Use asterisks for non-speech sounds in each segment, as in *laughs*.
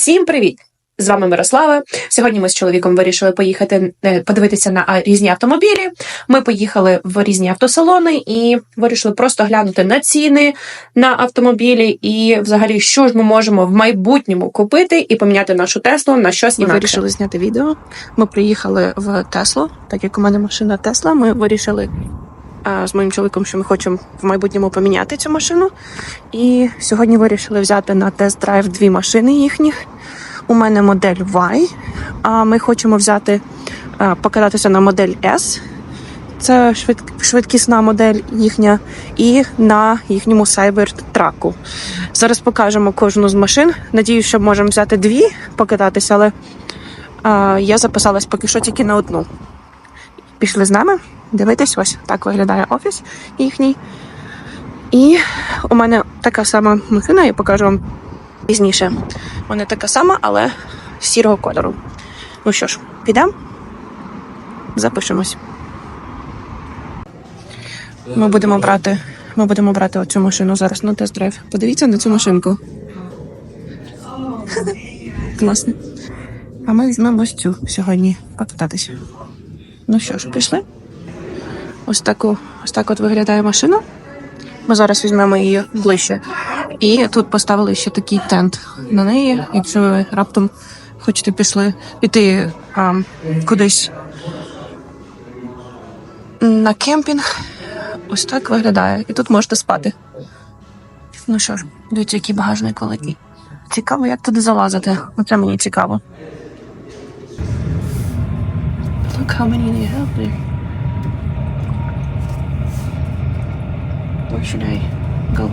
Всім привіт! З вами Мирослава. Сьогодні ми з чоловіком вирішили поїхати е, подивитися на різні автомобілі. Ми поїхали в різні автосалони і вирішили просто глянути на ціни на автомобілі і, взагалі, що ж ми можемо в майбутньому купити і поміняти нашу Теслу на щось Ми інакше. вирішили зняти відео. Ми приїхали в Теслу, так як у мене машина Тесла. Ми вирішили з моїм чоловіком, що ми хочемо в майбутньому поміняти цю машину. І сьогодні вирішили взяти на тест-драйв дві машини їхніх. У мене модель Y, а ми хочемо взяти покататися на модель S. Це швидкісна модель їхня, і на їхньому сайбертраку. Зараз покажемо кожну з машин. Надіюсь, що можемо взяти дві покататися, але а, я записалась поки що тільки на одну. Пішли з нами. Дивитись, ось так виглядає офіс їхній. І у мене така сама машина, я покажу вам пізніше. Мене така сама, але сірого кольору. Ну що ж, підемо? Запишемось. Ми будемо брати. Ми будемо брати оцю машину зараз на тест-драйв. Подивіться на цю машинку. Класно. А ми візьмемо ось цю сьогодні покататися. Ну що ж, пішли? Ось таку, ось так от виглядає машина. Ми зараз візьмемо її ближче. І тут поставили ще такий тент на неї. Якщо ви раптом хочете пішли піти а, кудись на кемпінг, ось так виглядає. І тут можете спати. Ну що ж, дивіться, який багажник великий. Цікаво, як туди залазити. Оце мені цікаво. Look how many they have there. Where should I go?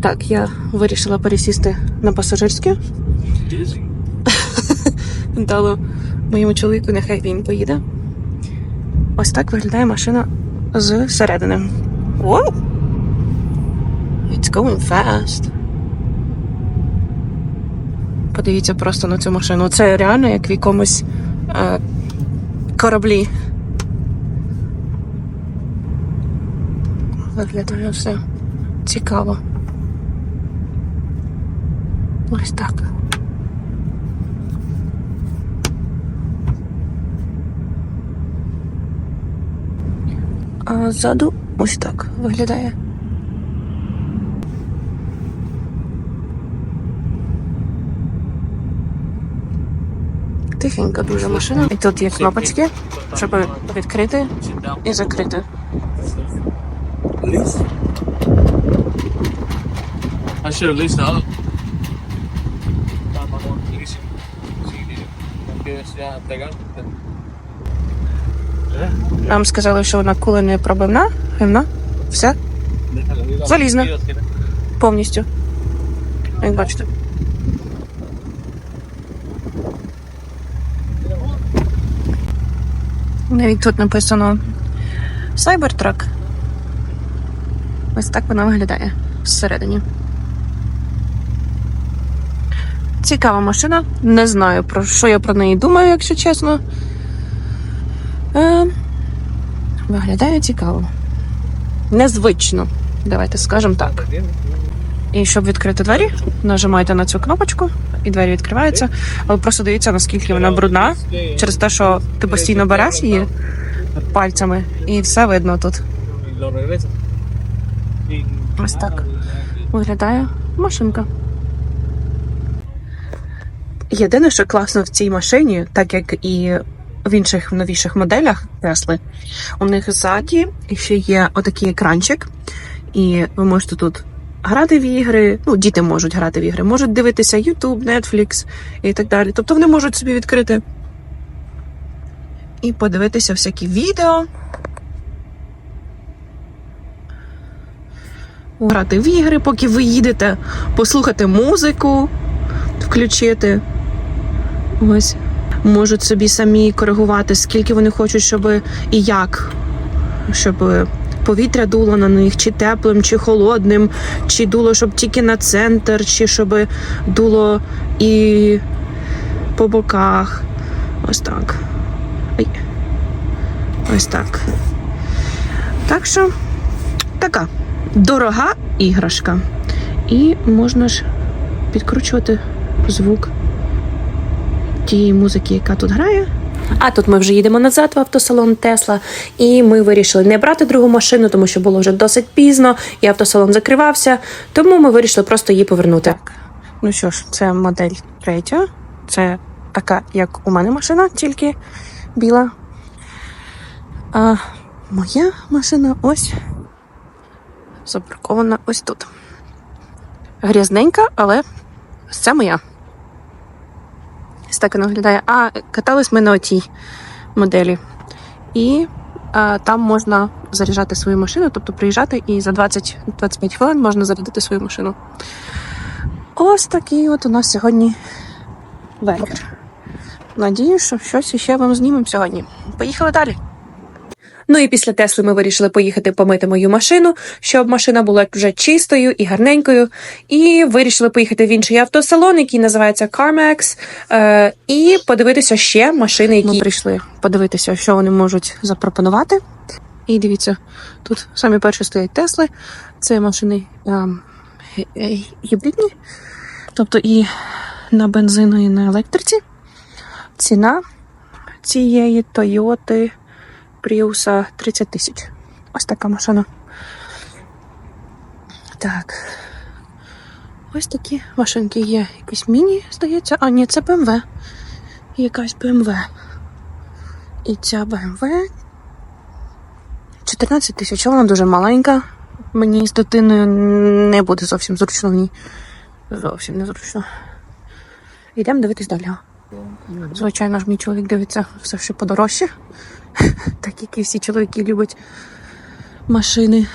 Так, я вирішила пересісти на пасажирське. *laughs* Дало моєму чоловіку, нехай він поїде. Ось так виглядає машина з середини. Wow! It's going fast. Подивіться просто на цю машину. Це реально як в якомусь е, кораблі. Виглядає все цікаво. Ось так. А ззаду ось так виглядає. Тихенька дуже машина. І тут є кнопочки, щоб відкрити і закрити. Нам сказали, що вона кула не пробивна, гімна. Все Залізна. повністю. Як бачите. Навіть тут написано Cybertruck. Ось так вона виглядає всередині. Цікава машина. Не знаю, про що я про неї думаю, якщо чесно. Е, виглядає цікаво. Незвично. Давайте скажемо так. І щоб відкрити двері, нажимаєте на цю кнопочку, і двері відкриваються. Але просто дивіться, наскільки вона брудна, через те, що ти постійно береш її пальцями, і все видно тут. Ось так виглядає машинка. Єдине, що класно в цій машині, так як і в інших новіших моделях Тесли, у них ззаді ще є отакий екранчик, і ви можете тут грати в ігри. Ну, діти можуть грати в ігри, можуть дивитися YouTube, Netflix і так далі. Тобто вони можуть собі відкрити і подивитися всякі відео. Грати в ігри, поки ви їдете, послухати музику, включити. Ось. Можуть собі самі коригувати, скільки вони хочуть, щоб і як, щоб повітря дуло на них, чи теплим, чи холодним, чи дуло, щоб тільки на центр, чи щоб дуло і по боках. Ось так. Ай. Ось так. Так що така дорога іграшка. І можна ж підкручувати звук тієї музики, яка тут грає. А тут ми вже їдемо назад в автосалон Тесла, і ми вирішили не брати другу машину, тому що було вже досить пізно, і автосалон закривався. Тому ми вирішили просто її повернути. Ну що ж, це модель третя. Це така, як у мене машина, тільки біла. А моя машина ось запаркована ось тут. Грязненька, але це моя. Ось так воно виглядає. А катались ми на отій моделі. І а, там можна заряджати свою машину, тобто приїжджати і за 20-25 хвилин можна зарядити свою машину. Ось такий от у нас сьогодні вечір. Надію, що щось ще вам знімемо сьогодні. Поїхали далі. Ну і після Тесли ми вирішили поїхати помити мою машину, щоб машина була вже чистою і гарненькою. І вирішили поїхати в інший автосалон, який називається CarMax, е, і подивитися ще машини, які Ми прийшли подивитися, що вони можуть запропонувати. І дивіться, тут самі перші стоять Тесли. Це машини ем, е, гібридні, тобто і на бензину, і на електриці. Ціна цієї Toyota Prius 30 тисяч. Ось така машина. Так. Ось такі машинки є. Якісь міні, здається. А, ні, це BMW. Якась BMW. І ця BMW 14 тисяч. Вона дуже маленька. Мені з дитиною не буде зовсім зручно в ній. Зовсім не зручно. Йдемо дивитись далі. Звичайно ж, мій чоловік дивиться все ще подорожче. *laughs* Так як і всі чоловіки люблять машини.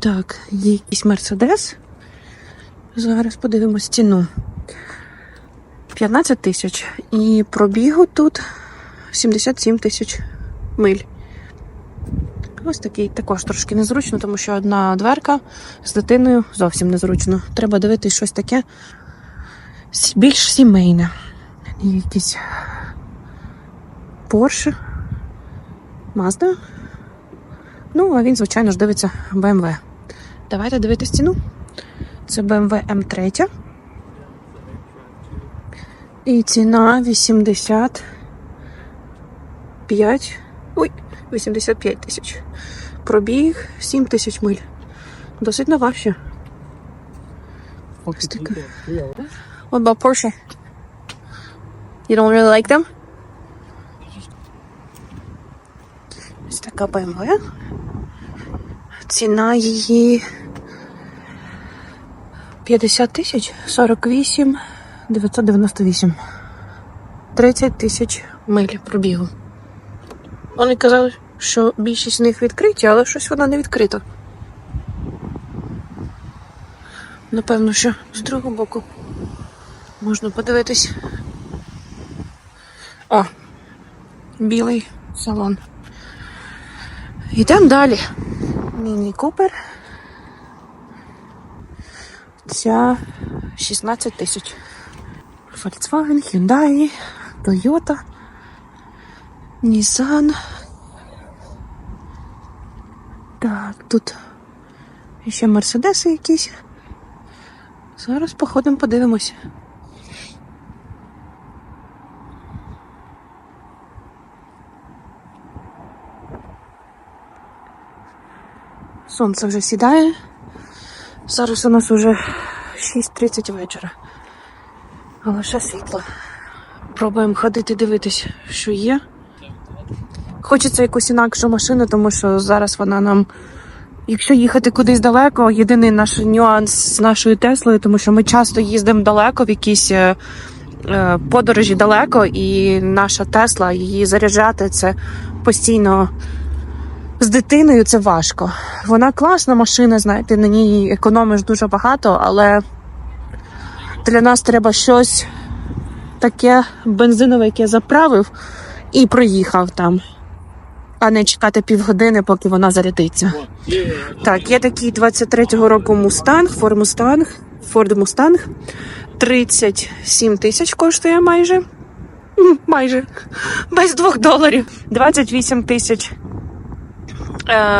Так, є якийсь Мерседес. Зараз подивимось ціну. 15 тисяч. І пробігу тут 77 тисяч миль. Ось такий також трошки незручно, тому що одна дверка з дитиною зовсім незручно. Треба дивитись щось таке більш сімейне. Є Якісь Porsche, Mazda. Ну, а він, звичайно ж, дивиться BMW. Давайте дивитись ціну. Це BMW M3. І ціна 85. Ой, 85 тисяч. Пробіг 7 тисяч миль. Досить нова ще. Ось така. What about Porsche? You don't really like them? Ось така BMW. Ціна її 50 тисяч 48 998. 30 тисяч миль пробігу. Вони казали, що більшість з них відкриті, але щось вона не відкрита. Напевно, що з другого боку можна подивитись. О, білий салон. Йдемо далі. Міні Купер. Ця 16 тисяч. Volkswagen, Hyundai, Toyota, Nissan. Так, тут ще мерседеси якісь. Зараз походимо, подивимось. Сонце вже сідає. Зараз у нас уже 6.30 вечора. Але ще світло. Пробуємо ходити дивитись, що є. Хочеться якусь інакшу машину, тому що зараз вона нам. Якщо їхати кудись далеко, єдиний наш нюанс з нашою Теслою, тому що ми часто їздимо далеко в якісь е, е, подорожі далеко, і наша Тесла, її заряджати це постійно з дитиною це важко. Вона класна машина, знаєте, на ній економиш дуже багато, але для нас треба щось таке бензинове, яке заправив і проїхав там, а не чекати півгодини, поки вона зарядиться. Так, є такий 23-го року Ford Mustang, Ford Mustang. 37 тисяч коштує майже. Майже. Без 2 доларів. 28 тисяч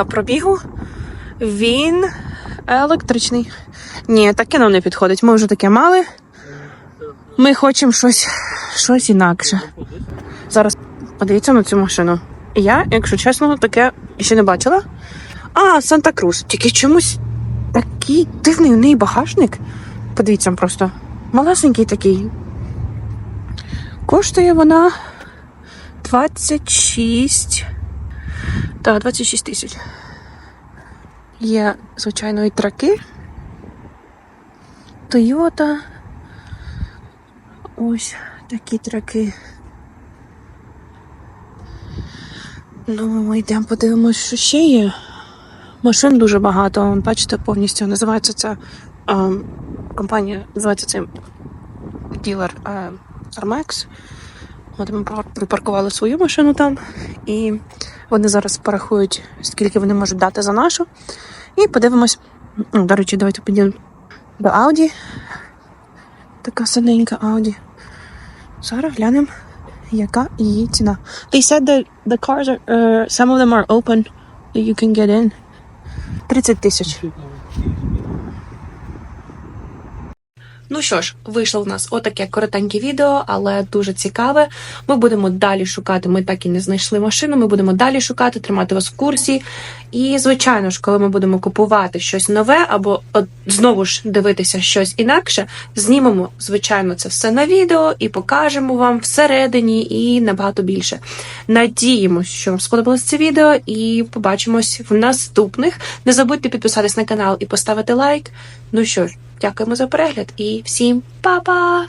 пробігу. Він Електричний. Ні, таке нам не підходить. Ми вже таке мали. Ми хочемо щось, щось інакше. Зараз подивіться на цю машину. Я, якщо чесно, таке ще не бачила. А, Санта Крус. Тільки чомусь такий дивний у неї багажник. Подивіться просто. Малесенький такий. Коштує вона 26. Так, 26 тисяч. Є, звичайно, і траки. Toyota. Ось такі траки. Ну, ми йдемо подивимось, що ще є. Машин дуже багато. Бачите, повністю називається ця а, компанія, називається цей ділер Armex. От ми припаркували свою машину там, і вони зараз порахують, скільки вони можуть дати за нашу. І подивимось. До речі, давайте підійдемо до Ауді. Така синенька Ауді. Зараз глянемо, яка її ціна. They said that the cars are, uh, some of them are open, that you can get in. 30 тисяч. Ну що ж, вийшло в нас отаке коротеньке відео, але дуже цікаве. Ми будемо далі шукати. Ми так і не знайшли машину. Ми будемо далі шукати, тримати вас в курсі. І, звичайно ж, коли ми будемо купувати щось нове, або от, знову ж дивитися щось інакше, знімемо, звичайно, це все на відео і покажемо вам всередині і набагато більше. Надіємось, що вам сподобалось це відео, і побачимось в наступних. Не забудьте підписатись на канал і поставити лайк. Ну що ж, дякуємо за перегляд і всім па-па!